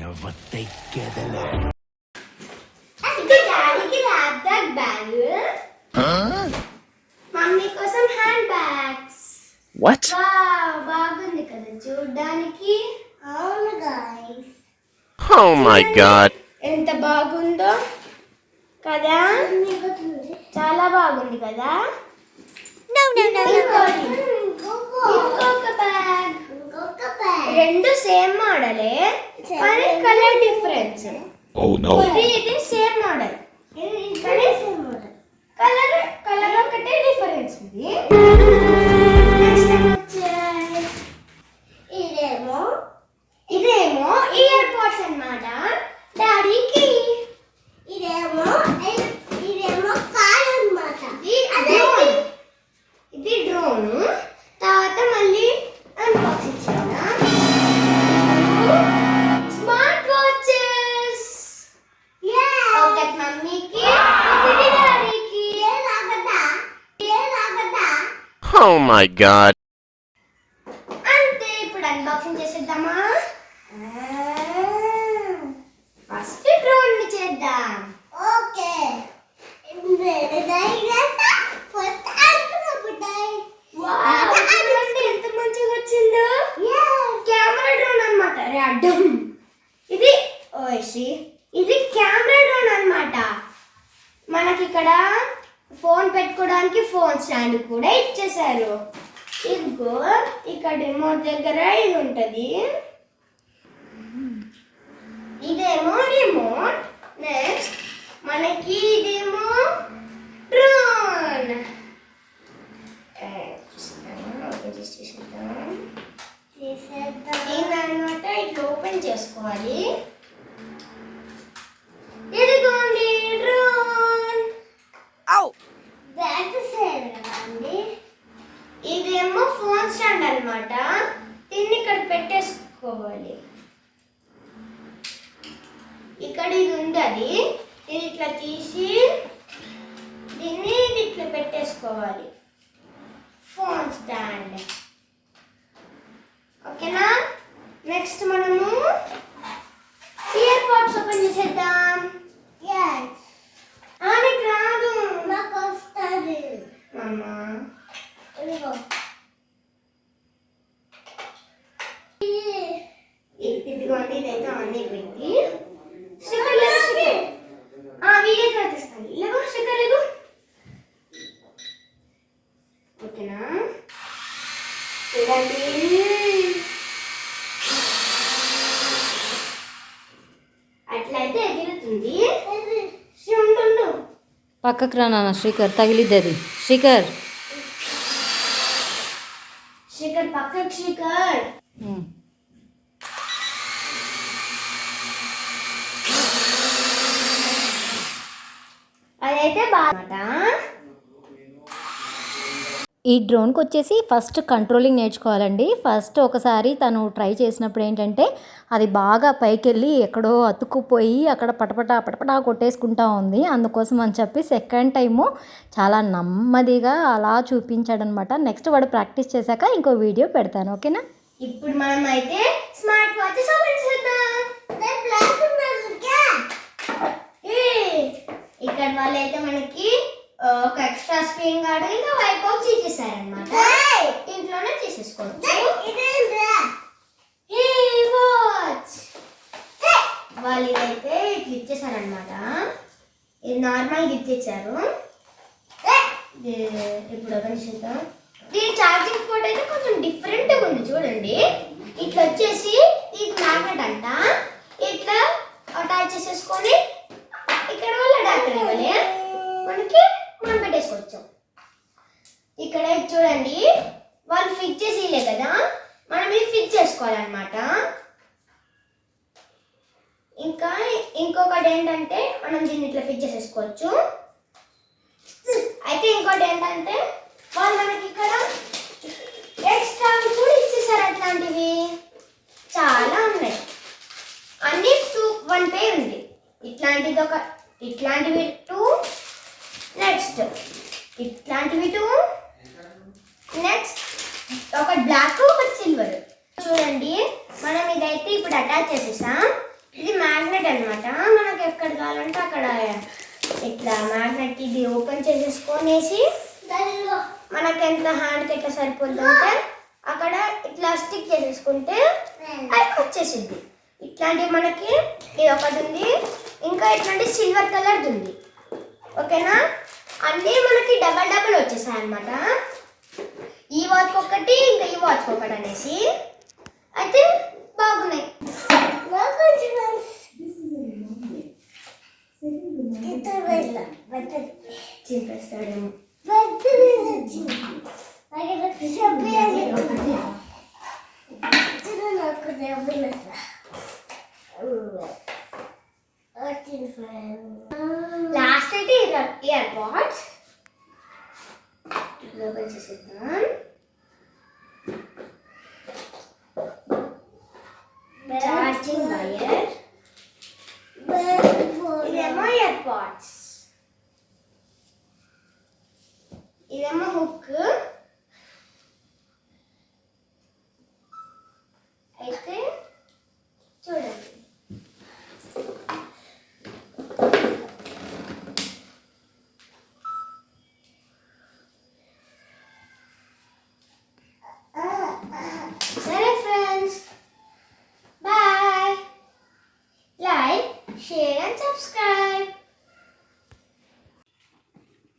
ఎవ్వ తెగ్గేదలే మమ్మీ కోసం handbags what బాగుంది కదా చూడడానికి. అవును గాయ్స్ ఓ మై గాడ్ ఎంత బాగుందో కదా? చాలా బాగుంది కదా? రెండు సేమ్ మోడలే కానీ కలర్ డిఫరెన్స్. Oh ఇది సేమ్ మోడల్. కానీ కలర్ కలర్ ఒకటే డిఫరెన్స్ ఉంది. Oh my god. అంతే ఇప్పుడు అన్బాక్సింగ్ చేసేద్దామా? ఫస్ట్ డ్రోన్ని చేద్దాం. ఓకే. ఎంత మంచిగా వచ్చిందో? కెమెరా డ్రోన్ అన్నమాట. అరే అడ్డం ఇది ఓసి ఇది కెమెరా డ్రోన్ అన్నమాట. మనకి ఇక్కడ ఫోన్ పెట్టుకోవడానికి ఫోన్ స్టాండ్ కూడా ఇచ్చేసారు ఇదిగో ఇక్కడ రిమోట్ దగ్గర ఇది ఉంటుంది. ఇదేమో రిమోట్ నెక్స్ట్ మనకి ఇదేమో డ్రోన్ దీన్నమాట ఇట్లా ఓపెన్ చేసుకోవాలి ఇదిగోండి డ్రోన్ బ్యాక్ సైడ్ కదండి ఇదేమో ఫోన్ స్టాండ్ అన్నమాట దీన్ని ఇక్కడ పెట్టేసుకోవాలి ఇక్కడ ఇది ఉంది అది ఇది ఇట్లా తీసి దీన్ని ఇట్లా పెట్టేసుకోవాలి. ఫోన్ స్టాండ్ ఓకేనా? నెక్స్ట్ మనము ఇయర్ పాడ్స్ ఓపెన్ చేసేద్దాం. ఆ, నీకు రాదు. నాకు వస్తుంది. అమ్మా ఇదిగో ఇ- ఇదిగోండి ఇదైతే ఆన్ అయిపోయింది శిఖర్ ఆ వీడియో తీస్తాను. లేవు శిఖర్ లేవు ఓకేనా? చూడండి అట్లయితే ఎగురుతుంది పక్కకు రా నాన్న శ్రీకర్ తగిలిద్ది అది శ్రీకర్ శిఖర్ పక్కకు శిఖర్. ఈ డ్రోన్కి వచ్చేసి ఫస్ట్ కంట్రోలింగ్ నేర్చుకోవాలండి. ఫస్ట్ ఒకసారి తను ట్రై చేసినప్పుడు ఏంటంటే అది బాగా పైకి వెళ్ళి ఎక్కడో అతుక్కుపోయి అక్కడ పటపట పటపట కొట్టేసుకుంటా ఉంది. అందుకోసం అని చెప్పి సెకండ్ టైము చాలా నెమ్మదిగా అలా చూపించాడనమాట. నెక్స్ట్ వాడు ప్రాక్టీస్ చేశాక ఇంకో వీడియో పెడతాను. ఓకేనా? ఇప్పుడు మనం అయితే అనమాట ఇది నార్మల్ గిఫ్ట్ ఇచ్చారు. ఇప్పుడు ఓపెన్ చేద్దాం. దీని ఛార్జింగ్ పోర్ట్ అయితే కొంచెం డిఫరెంట్గా ఉంది చూడండి. ఇట్లా వచ్చేసి ఇది మ్యాగ్నెట్ అంట. ఇట్లా అటాచ్ చేసేసుకొని ఇక్కడ వల్ల అడాప్టర్ ఇవ్వాలి మనకి మనం పెట్టేసుకోవచ్చు. ఇక్కడ చూడండి వాళ్ళు ఫిక్స్ చేసి ఇలే కదా. మనం ఇది ఫిక్స్ చేసుకోవాలన్నమాట. ఇంకా ఇంకొకటి ఏంటంటే మనం దీన్ని ఇట్లా ఫిట్ చేసేసుకోవచ్చు. అయితే ఇంకోటి ఏంటంటే వాళ్ళు మనకి ఇక్కడ ఎక్స్ట్రా కూడా ఇచ్చేసారు అట్లాంటివి. చాలా ఉన్నాయి. అన్ని టూ వన్ పే ఉంది. ఇట్లాంటిది ఒక ఇట్లాంటివి టూ నెక్స్ట్ ఇట్లాంటివి టూ నెక్స్ట్ ఒకటి బ్లాక్ ఒకటి సిల్వర్ చూడండి మనం ఇదైతే ఇప్పుడు అటాచ్ చేసేసాం. ఇది మ్యాగ్నెట్ అన్నమాట. మనకి ఎక్కడ కావాలంటే అక్కడ ఇట్లా మ్యాగ్నెట్ ఇది ఓపెన్ చేసేసుకొనేసి మనకి ఎంత హ్యాండ్కి ఎట్లా సరిపోతుందంటే అక్కడ ఇట్లా స్టిక్ చేసేసుకుంటే అది వచ్చేసింది ఇట్లాంటివి మనకి ఇది ఒకటి ఉంది. ఇంకా ఇట్లాంటి సిల్వర్ కలర్ది ఉంది. ఓకేనా? అన్నీ మనకి డబల్ డబల్ వచ్చేసాయి అనమాట ఈ వాచ్ ఒకటి ఇంకా ఈ వాచ్ ఒకటి అనేసి. అయితే లాస్ట్ అయితే ఇయర్ పాడ్స్ ఓపెన్ చేసేద్దాం ఛార్జింగ్ వైర్ ఇదేమో ఇయర్ పాడ్స్ ఇదేమో హుక్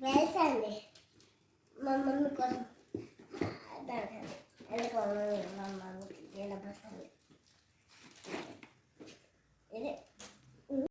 వెళ్తాండి. మా మమ్మీ కోసం. ఎందుకు మా మమ్మీకి ఎలా